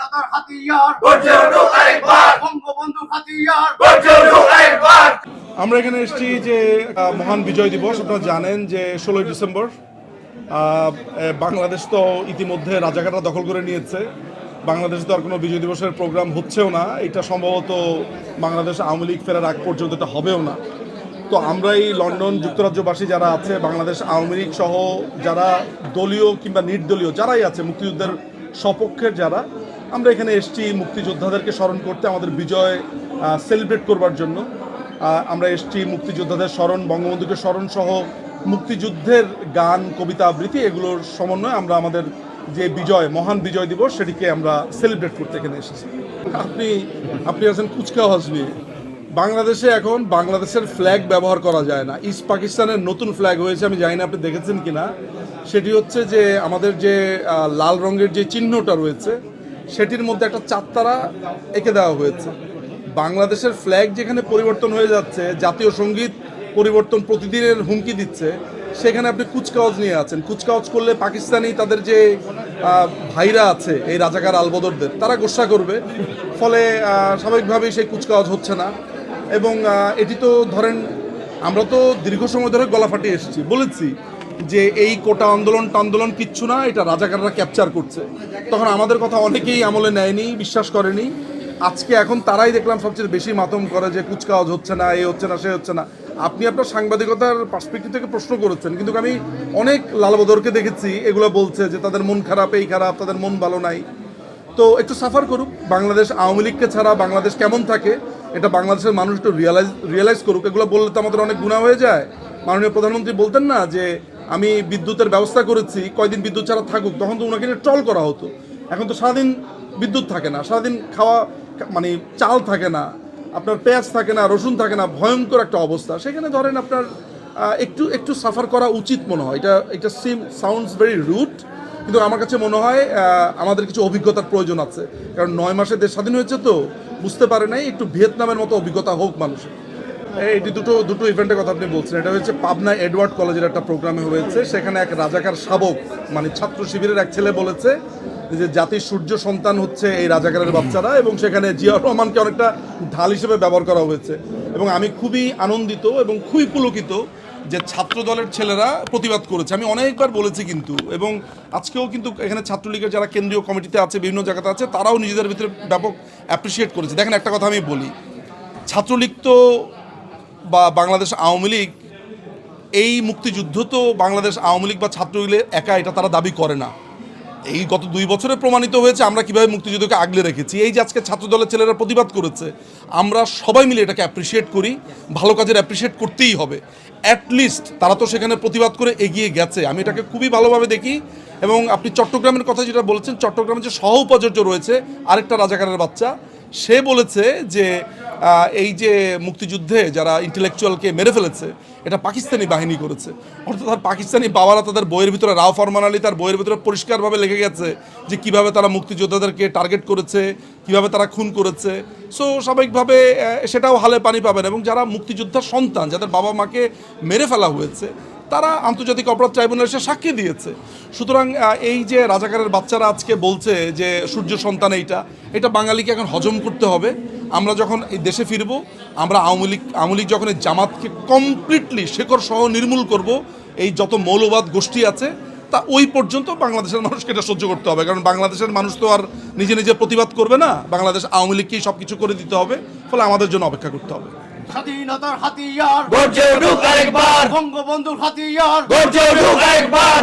স্বাধীনতার হাতিয়ার আরেকবার হাতিয়ার আমরা এখানে এসেছি যে মহান বিজয় দিবস। আপনারা জানেন যে ষোলোই ডিসেম্বর বাংলাদেশ তো ইতিমধ্যে রাজাকাররা দখল করে নিয়েছে। বাংলাদেশ তো আর কোনো বিজয় দিবসের প্রোগ্রাম হচ্ছেও না। এটা সম্ভবত বাংলাদেশ আওয়ামী লীগ ফেরার আগ পর্যন্ত এটা হবেও না। তো আমরা এই লন্ডন যুক্তরাজ্যবাসী যারা আছে বাংলাদেশ আওয়ামী লীগ সহ যারা দলীয় কিংবা নির্দলীয় যারাই আছে মুক্তিযুদ্ধের সপক্ষের যারা আমরা এখানে এসেছি মুক্তিযোদ্ধাদেরকে স্মরণ করতে, আমাদের বিজয় সেলিব্রেট করবার জন্য। আমরা এসেছি মুক্তিযোদ্ধাদের স্মরণ, বঙ্গবন্ধুকে স্মরণ সহ মুক্তিযুদ্ধের গান, কবিতা, আবৃত্তি এগুলোর সমন্বয়ে আমরা আমাদের যে বিজয়, মহান বিজয় দিবস, সেটিকে আমরা সেলিব্রেট করতে এখানে এসেছি। আপনি আপনি আছেন কুচকাওয়াজ নিয়ে বাংলাদেশে এখন বাংলাদেশের ফ্ল্যাগ ব্যবহার করা যায় না। ইস্ট পাকিস্তানের নতুন ফ্ল্যাগ হয়েছে, আমি জানি না আপনি দেখেছেন কিনা। সেটি হচ্ছে যে আমাদের যে লাল রঙের যে চিহ্নটা রয়েছে সেটির মধ্যে একটা চারতারা এঁকে দেওয়া হয়েছে। বাংলাদেশের ফ্ল্যাগ যেখানে পরিবর্তন হয়ে যাচ্ছে, জাতীয় সংগীত পরিবর্তন প্রতিদিনের হুমকি দিচ্ছে, সেখানে আপনি কুচকাওয়াজ নিয়ে আছেন। কুচকাওয়াজ করলে পাকিস্তানি তাদের যে ভাইরা আছে, এই রাজাকার আলবদরদের, তারা গোসা করবে। ফলে স্বাভাবিকভাবেই সেই কুচকাওয়াজ হচ্ছে না। এবং এটি তো ধরেন, আমরা তো দীর্ঘ সময় ধরে গলা ফাটিয়ে এসেছি। বলেছি যে এই কোটা আন্দোলন আন্দোলন কিচ্ছু না, এটা রাজাকাররা ক্যাপচার করছে। তখন আমাদের কথা অনেকেই আমলে নেয়নি, বিশ্বাস করেনি। আজকে এখন তারাই দেখলাম সবচেয়ে বেশি মাতম করে যে কুচকাওয়াজ হচ্ছে না, এ হচ্ছে না, সে হচ্ছে না। আপনি আপনার সাংবাদিকতার পার্সপেক্টিভ থেকে প্রশ্ন করেছেন, কিন্তু আমি অনেক লালবদরকে দেখেছি, এগুলো বলছে যে তাদের মন খারাপ, এই খারাপ, তাদের মন ভালো নাই। তো একটু সাফার করুক, বাংলাদেশ আওয়ামী লীগকে ছাড়া বাংলাদেশ কেমন থাকে, এটা বাংলাদেশের মানুষ একটু রিয়ালাইজ রিয়েলাইজ করুক। এগুলো বললে তো আমাদের অনেক গুণা হয়ে যায়। মাননীয় প্রধানমন্ত্রী বলতেন না যে আমি বিদ্যুতের ব্যবস্থা করেছি, কয়দিন বিদ্যুৎ ছাড়া থাকুক, তখন তো ওনাকে ট্রল করা হতো। এখন তো সারাদিন বিদ্যুৎ থাকে না, সারাদিন খাওয়া মানে চাল থাকে না, আপনার পেঁয়াজ থাকে না, রসুন থাকে না, ভয়ঙ্কর একটা অবস্থা। সেখানে ধরেন আপনার একটু একটু সাফার করা উচিত মনে হয়। এটা এটা সিম সাউন্ডস ভেরি রুট কিন্তু আমার কাছে মনে হয় আমাদের কিছু অভিজ্ঞতার প্রয়োজন আছে। কারণ নয় মাসে দেশ স্বাধীন হয়েছে তো, বুঝতে পারে নাই, একটু ভিয়েতনামের মতো অভিজ্ঞতা হোক মানুষের। এইটি দুটো দুটো ইভেন্টের কথা আপনি বলছেন। এটা হচ্ছে পাবনা এডওয়ার্ড কলেজের একটা প্রোগ্রামে হয়েছে। সেখানে এক রাজাকার শাবক মানে ছাত্র শিবিরের এক ছেলে বলেছে যে জাতির সূর্য সন্তান হচ্ছে এই রাজাকারের বাচ্চারা এবং সেখানে জিয়াউর রহমানকে অনেকটা ঢাল হিসেবে ব্যবহার করা হয়েছে। এবং আমি খুবই আনন্দিত এবং খুবই পুলকিত যে ছাত্র দলের ছেলেরা প্রতিবাদ করেছে। আমি অনেকবার বলেছি কিন্তু, এবং আজকেও কিন্তু এখানে ছাত্রলীগের যারা কেন্দ্রীয় কমিটিতে আছে, বিভিন্ন জায়গাতে আছে, তারাও নিজেদের ভিতরে ব্যাপক অ্যাপ্রিসিয়েট করেছে। দেখেন একটা কথা আমি বলি, ছাত্রলীগ তো বা বাংলাদেশ আওয়ামী লীগ, এই মুক্তিযুদ্ধ তো বাংলাদেশ আওয়ামী লীগ বা ছাত্রলীগের একা এটা তারা দাবি করে না। এই গত দুই বছরে প্রমাণিত হয়েছে আমরা কীভাবে মুক্তিযুদ্ধকে আগলে রেখেছি। এই যে আজকে ছাত্র দলের ছেলেরা প্রতিবাদ করেছে, আমরা সবাই মিলে এটাকে অ্যাপ্রিসিয়েট করি, ভালো কাজের অ্যাপ্রিসিয়েট করতেই হবে। অ্যাটলিস্ট তারা তো সেখানে প্রতিবাদ করে এগিয়ে গেছে। আমি এটাকে খুবই ভালোভাবে দেখি এবং আপনি চট্টগ্রামের কথা যেটা বলেছেন, চট্টগ্রামের যে সহ উপাচার্য রয়েছে, আরেকটা রাজাকারের বাচ্চা, সে বলেছে যে এই যে মুক্তিযুদ্ধে যারা ইন্টেলেকচুয়ালকে মেরে ফেলেছে, এটা পাকিস্তানি বাহিনী করেছে। অর্থাৎ তার পাকিস্তানি বাবারা তাদের বইয়ের ভিতরে, রাও ফরমান আলী তার বইয়ের ভিতরে পরিষ্কারভাবে লেগে গেছে যে কীভাবে তারা মুক্তিযোদ্ধাদেরকে টার্গেট করেছে, কীভাবে তারা খুন করেছে। সো স্বাভাবিকভাবে সেটাও হালে পানি পাবেন এবং যারা মুক্তিযোদ্ধার সন্তান, যাদের বাবা মাকে মেরে ফেলা হয়েছে, তারা আন্তর্জাতিক অপরাধ ট্রাইব্যুনাল এসে সাক্ষী দিয়েছে। সুতরাং এই যে রাজাকারের বাচ্চারা আজকে বলছে যে সূর্য সন্তান এইটা, এটা বাঙালিকে এখন হজম করতে হবে। আমরা যখন এই দেশে ফিরবো আমরা আওয়ামী লীগ আওয়ামী লীগ যখন এই জামাতকে কমপ্লিটলি শেকড় সহ নির্মূল করব এই যত মৌলবাদ গোষ্ঠী আছে তা ওই পর্যন্ত বাংলাদেশের মানুষকে এটা সহ্য করতে হবে। কারণ বাংলাদেশের মানুষ তো আর নিজে নিজে প্রতিবাদ করবে না। বাংলাদেশ আওয়ামী লীগকেই সব কিছু করে দিতে হবে ফলে আমাদের জন্য অপেক্ষা করতে হবে। স্বাধীনতার হাতিয়ার। গর্জে উঠুক আরেকবার। বঙ্গবন্ধুর হাতিয়ার। গর্জে উঠুক আরেকবার।